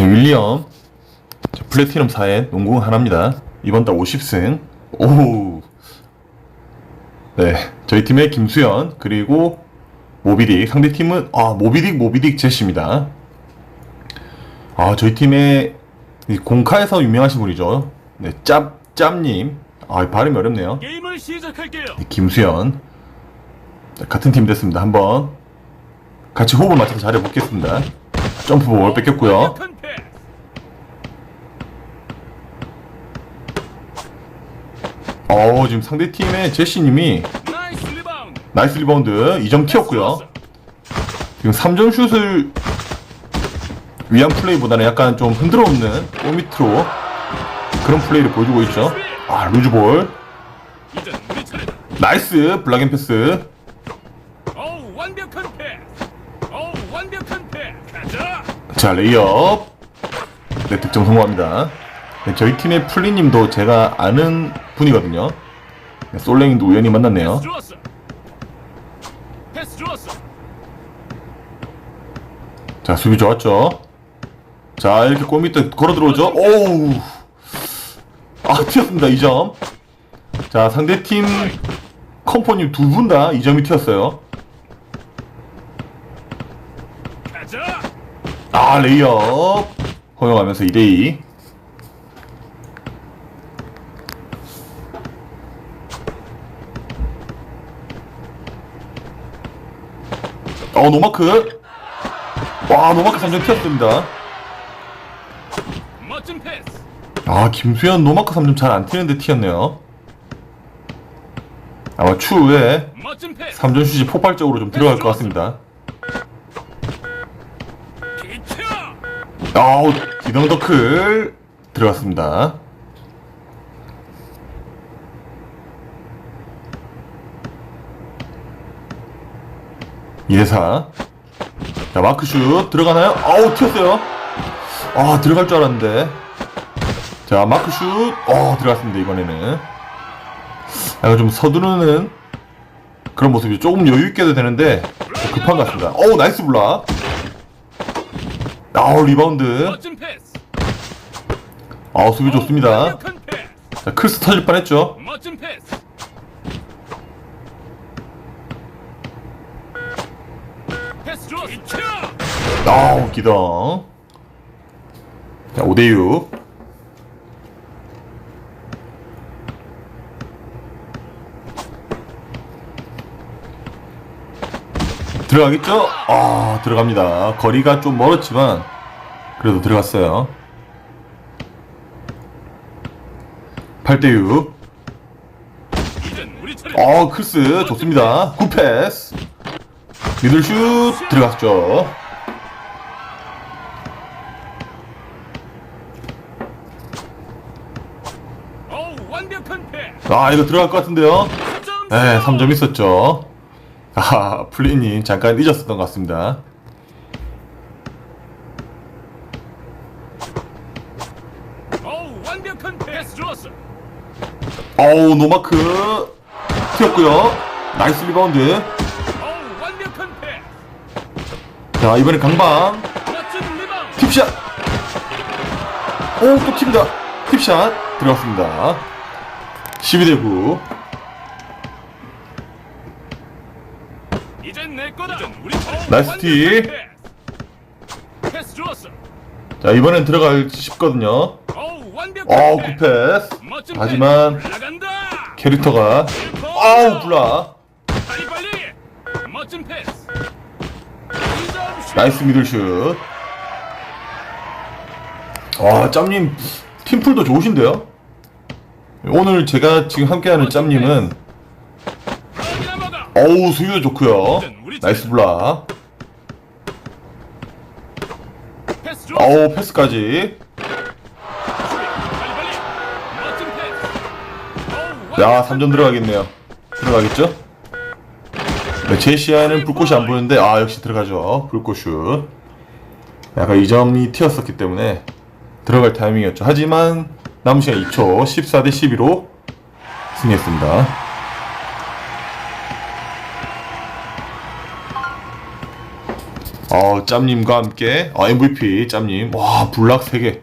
네, 윌리엄. 자, 플래티넘 4에 농구 하나입니다. 이번 달 50승. 오. 네. 저희 팀의 김수현, 그리고 모비딕. 상대 팀은, 아, 모비딕, 모비딕 제시입니다. 아, 저희 팀의 이 공카에서 유명하신 분이죠. 네, 짭, 짭님. 아, 발음이 어렵네요. 게임을 시작할게요. 네, 김수현. 자, 같은 팀 됐습니다. 한번 같이 호흡을 맞춰서 잘해보겠습니다. 점프볼 뺏겼고요. 완벽한 패스. 어, 지금 상대 팀의 제시님이 나이스 리바운드. 나이스 리바운드 2점 튀었고요. 지금 3점 슛을 위한 플레이보다는 약간 좀 흔들어 놓는 골 밑으로 그런 플레이를 보여주고 있죠. 아, 루즈볼. 나이스 블락앤 패스. 어우. 어우. 자, 레이업. 네, 득점 성공합니다. 네, 저희 팀의 플리님도 제가 아는 분이거든요. 네, 솔랭님도 우연히 만났네요. 자, 수비 좋았죠. 자, 이렇게 골 밑에 걸어 들어오죠. 오우. 아, 튀었습니다. 2점. 자, 상대팀 컴퍼님 두 분 다 2점이 튀었어요. 아, 레이업. 허용하면서 2대2. 어, 노마크. 와, 노마크 3점 튀었습니다. 멋진 패스. 아 김수현 노마크 3점 잘 안 튀는데 튀었네요 아마 추후에 멋진 패스. 3점 슛이 폭발적으로 좀 들어갈 것 같습니다. 아우 디덩더클 들어갔습니다 예사 자 마크슛 들어가나요? 아우 튀었어요. 아 들어갈 줄 알았는데. 자 마크슛. 어 들어갔습니다 이번에는. 약간 좀 서두르는 그런 모습이 조금 여유 있게 해도 되는데 좀 급한 것 같습니다. 어우 나이스 블락. 아우 리바운드. 아우 수비 좋습니다. 자 크리스 터질 뻔 했죠 멋진 패스. 패스 좋았어. 비켜. 아우 기덩 자 5대6 들어가겠죠? 아 들어갑니다. 거리가 좀 멀었지만 그래도 들어갔어요. 8대6 이젠 우리 차례. 어 크리스. 좋습니다. 굿패스 미들 슛 들어갔죠 어우 완벽한 패스. 아 이거 들어갈 것 같은데요 점네 3점 있었죠 아 플리님 잠깐 잊었었던 것 같습니다. 어우 노마크 튀었고요 나이스 리바운드 자 이번엔 강방. 팁샷 오또 팁니다 팁샷 들어갔습니다 12대 9 이젠 내 거다. 이젠 우리 차례. 나이스 완벽한 티. 패스. 패스 좋았어. 자 이번엔 들어갈 싶거든요 어우. 굿패스 멋진 하지만. 캐릭터가 아우 블락 나이스 미들슛 와 짬님 팀플도 좋으신데요 오늘 제가 지금 함께하는 짬님은. 어우 수비도 좋고요 나이스 블락. 어우 패스까지 야 완벽한 3점 들어가겠네요 들어가겠죠? 네, 제 시야에는 불꽃이 안 보이는데 아 역시 들어가죠. 불꽃슛. 약간 2점이 튀었었기 때문에 들어갈 타이밍이었죠. 하지만 남은 시간 2초 14대 12로 승리했습니다. 어, 짬님과 함께 어, MVP 짬님. 와 블락 3개